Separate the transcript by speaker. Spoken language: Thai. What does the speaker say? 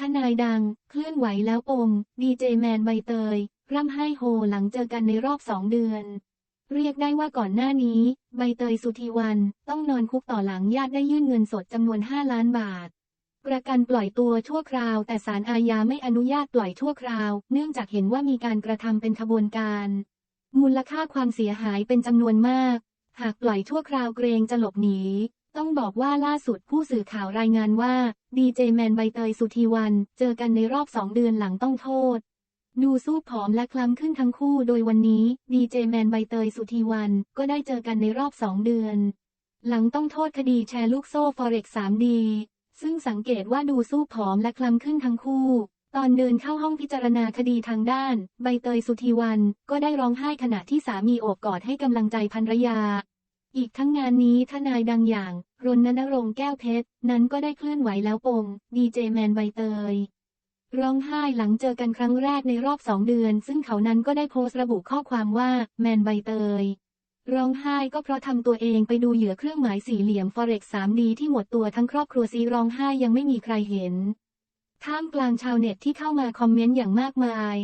Speaker 1: ทนายดัง เคลื่อนไหวแล้วปมดีเจแมนใบเตย ร่ำไห้โฮหลังเจอกันในรอบสองเดือน เรียกได้ว่าก่อนหน้านี้ ใบเตยสุธีวัน ต้องนอนคุกต่อหลังญาติได้ยื่นเงินสดจำนวน 5 ล้านบาท ประกันปล่อยตัวชั่วคราว แต่ศาลอาญาไม่อนุญาตปล่อยชั่วคราว เนื่องจากเห็นว่ามีการกระทำเป็นขบวนการ มูลค่าความเสียหายเป็นจำนวนมาก หากปล่อยชั่วคราวเกรงจะหลบหนี ต้องบอกว่าล่าสุดผู้สื่อข่าวรายงานว่า ดีเจแมนใบเตยสุธีวัน เจอกันในรอบสองเดือนหลังต้องโทษ ดูสู้ผอมและคล้ำขึ้นทั้งคู่โดยวันนี้ ดีเจแมนใบเตยสุธีวัน ก็ได้เจอกันในรอบสองเดือน หลังต้องโทษคดีแชร์ลูกโซ่ Forex 3D ซึ่งสังเกตว่าดูสู้ผอมและคล้ำขึ้นทั้งคู่ ตอนเดินเข้าห้องพิจารณาคดีทางด้าน ใบเตยสุธีวัน ก็ได้ร้องไห้ขณะที่สามีโอบกอดให้กำลังใจภรรยา อีกทั้งงานนี้ทนายดังอย่าง รณนรงค์แก้วเพชร นั้นก็ได้เคลื่อนไหวแล้วปมดีเจแมนใบเตย ร้องไห้หลังเจอกันครั้งแรกในรอบสองเดือน ซึ่งเขานั้นก็ได้โพสต์ระบุข้อความว่า แมนใบเตย ร้องไห้ก็เพราะทำตัวเองไปดูเหยื่อเครื่องหมายสี่เหลี่ยม Forex 3D ที่หมดตัวทั้งครอบครัวซีร้องไห้ยังไม่มีใครเห็น ท่ามกลางชาวเน็ตที่เข้ามาคอมเมนต์อย่างมากมาย